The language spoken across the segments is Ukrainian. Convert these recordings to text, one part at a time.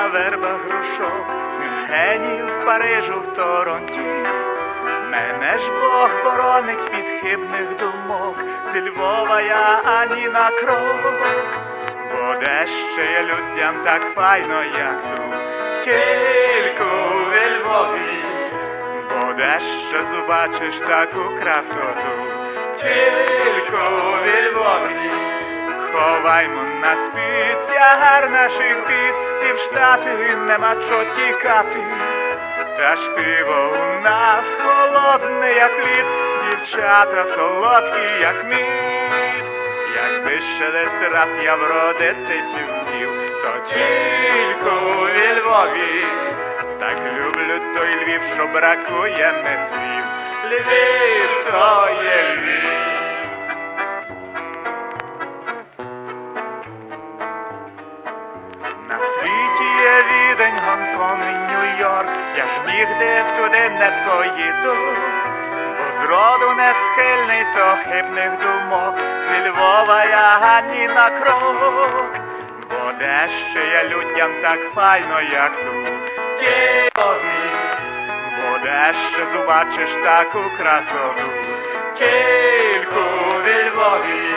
на вербах грушок, Мюнхені, в Парижу, в Торонті. Мене ж Бог боронить від хибних думок, зі Львова я ані на крок, бо де ще є людям так файно, як тут, тільки у Львові, бо де ще зубачиш таку красоту, тільки у Львові. Ховаймо на спід тягар наших бід, і в штати нема чого тікати. Та ж пиво у нас холодне, як лід, дівчата солодкі, як мід. Якби ще десь раз я вродитись вмів, то тільки у Львові. Так люблю той Львів, що бракує не слів. Львів то є Львів. Я нігде туди не поїду, бо зроду не схильний до хибних думок, зі Львова я ані на крок, бо де ще є людям так файно, як тут, Києві, бо де ще зубачиш таку красоту, тільки у Львові.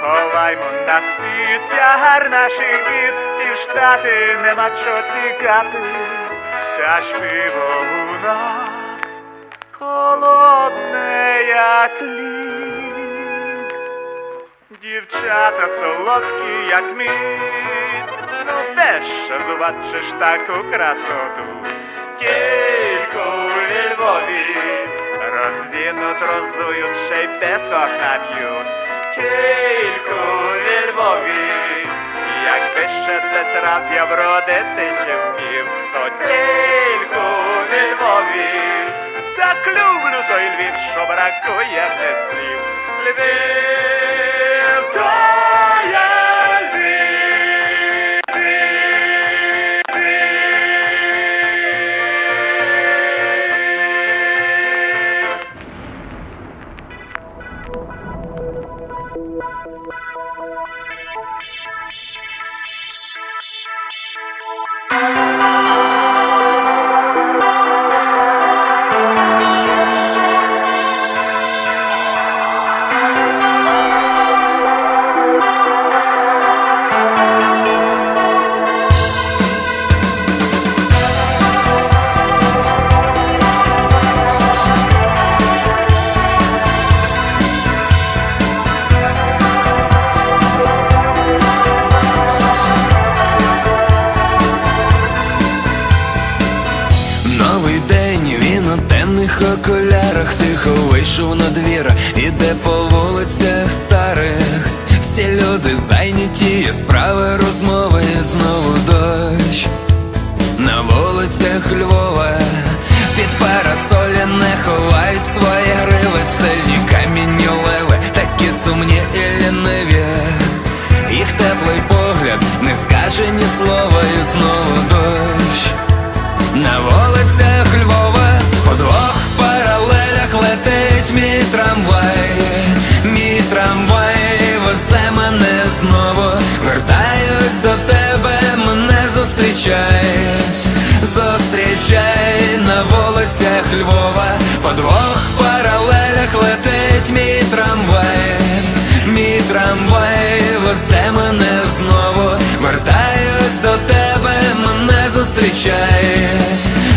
Ховаймо на світ тягар наших бід, і в штати нема чого тікати, пиво у нас холодне, як лід. Дівчата солодкі, як мід, ну де ще зубачиш таку красоту, тільки у Львові роздінуть, розують, ще й песок наб'ють, тільки у Львові. Якби ще десь раз я вродитися вмів, то тільки у Львові. Так люблю той Львів, що бракує не слів. Львів, то є трамвай везе мене знову, вертаюсь до тебе, мене зустрічай,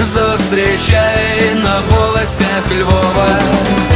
зустрічай на вулицях Львова.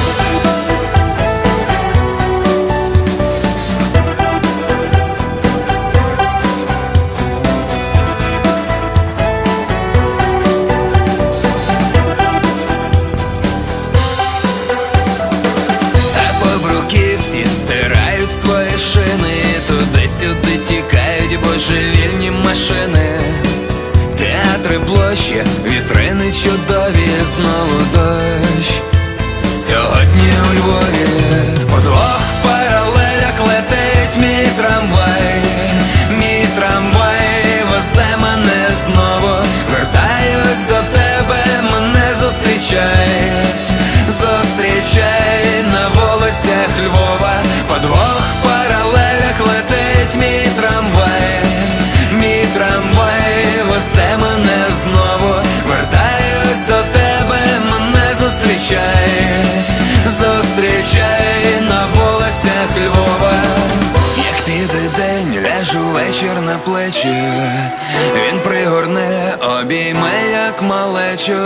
Обійме, як малечу,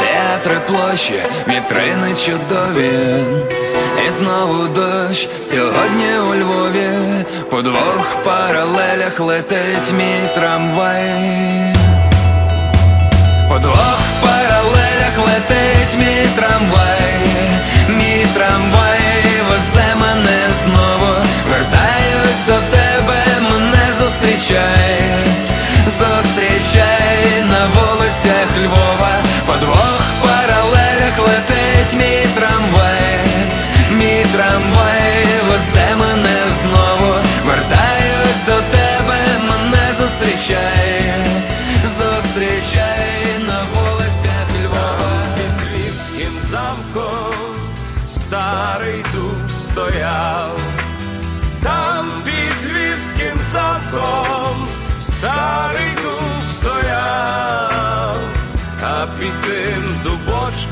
театри площі, вітрини чудові. І знову дощ сьогодні у Львові, по двох паралелях летить мій трамвай. По двох паралелях летить мій трамвай, мій трамвай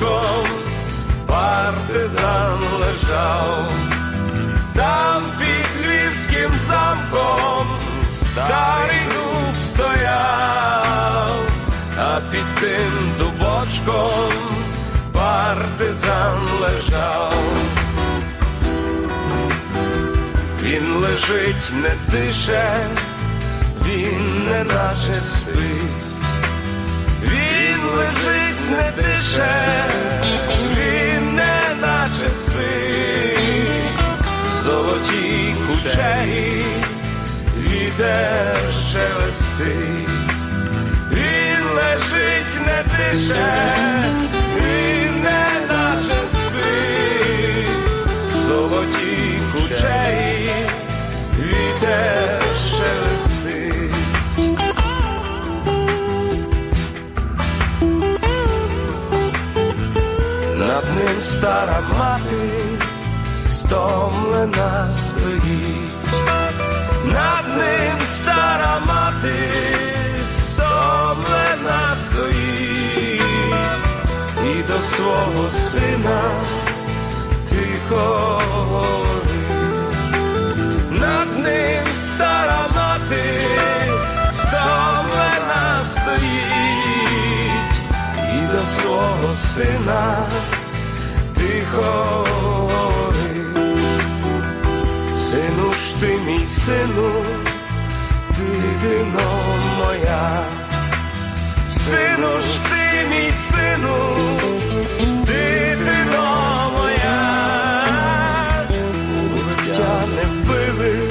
дубочком партизан лежав, там під Львівським замком старий дуб стояв, а під тим дубочком партизан лежав. Він лежить, не дише, він не наче спить. Він лежить, не дише, він не наче спить. Золоті кучері, вітер шелестить. Він лежить, не дише, стомлена стоїть. Над ним стара мати стомлена стоїть. І до свого сина тихо говорить. Над ним стара мати стомлена стоїть. І до свого сина тихо ти мій сину, ти дитино моя, сину ж ти мій сину, дитино моя, життя не вбили,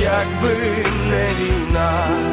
якби не війна.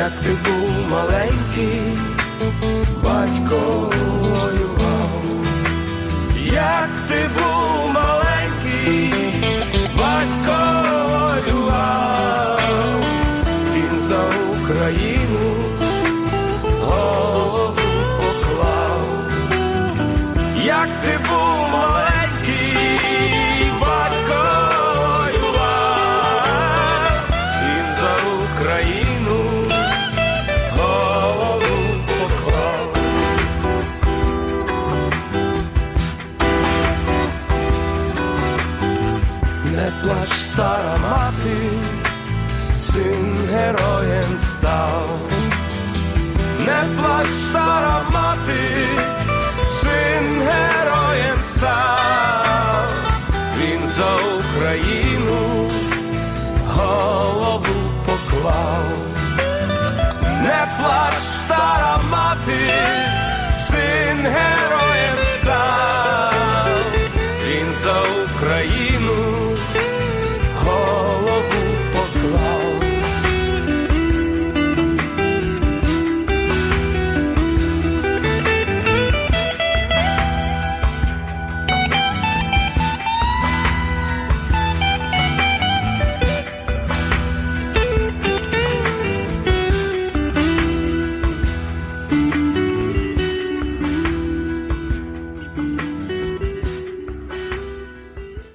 Як ти був маленький, батько воював, як ти був Не плач, стара мати, син героєм став, не плач, стара мати, син героєм став.